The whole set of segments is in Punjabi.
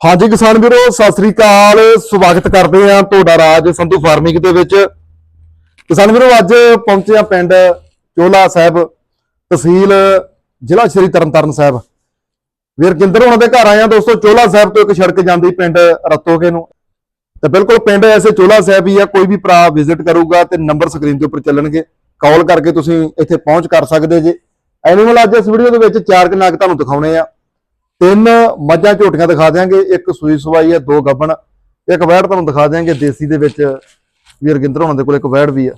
ਹਾਂਜੀ ਕਿਸਾਨ ਵੀਰੋ, ਸਤਿ ਸ੍ਰੀ ਅਕਾਲ। ਸਵਾਗਤ ਕਰਦੇ ਹਾਂ ਤੁਹਾਡਾ ਰਾਜ ਸੰਧੂ ਫਾਰਮਿੰਗ ਦੇ ਵਿੱਚ। ਕਿਸਾਨ ਵੀਰੋ, ਅੱਜ ਪਹੁੰਚੇ ਆ ਪਿੰਡ ਚੋਲਾ ਸਾਹਿਬ ਤਹਿਸੀਲ, ਜ਼ਿਲ੍ਹਾ ਸ਼੍ਰੀ ਤਰਨਤਾਰਨ ਸਾਹਿਬ। ਵੀਰ ਗਿੰਦਰ ਉਹਨਾਂ ਦੇ ਘਰ ਆਏ ਆ ਦੋਸਤੋ, ਚੋਲਾ ਸਾਹਿਬ ਤੋਂ ਇੱਕ ਸੜਕ ਜਾਂਦੀ ਪਿੰਡ ਰਤੋਕੇ ਨੂੰ। ਤੇ ਬਿਲਕੁਲ ਪਿੰਡ ਐਸੇ ਚੋਲਾ ਸਾਹਿਬ ਹੀ ਆ, ਕੋਈ ਵੀ ਭਰਾ ਵਿਜ਼ਿਟ ਕਰੂਗਾ ਤੇ ਨੰਬਰ ਸਕਰੀਨ ਦੇ ਉੱਪਰ ਚੱਲਣਗੇ। ਕਾਲ ਕਰਕੇ ਤੁਸੀਂ ਇੱਥੇ ਪਹੁੰਚ ਕਰ ਸਕਦੇ ਜੇ। ਐਨੀਮਲ ਅੱਜ ਇਸ ਵੀਡੀਓ ਦੇ ਵਿੱਚ ਚਾਰ ਕੁ ਤੁਹਾਨੂੰ ਦਿਖਾਉਣੇ ਆ। ਤਿੰਨ ਮੱਝਾਂ ਝੋਟੀਆਂ ਦਿਖਾ ਦਿਆਂਗੇ, ਇੱਕ ਸੂਈ ਸਵਾਈ ਹੈ, ਦੋ ਗੱਬਣ ਇੱਕ ਵੈੜ ਤੁਹਾਨੂੰ ਦਿਖਾ ਦਿਆਂਗੇ, ਦੇਸੀ ਦੇ ਵਿੱਚ ਵੀ ਰਗਿੰਦਰ ਹੋਣ ਦੇ ਕੋਲ ਇੱਕ ਵੈੜ ਵੀ ਆ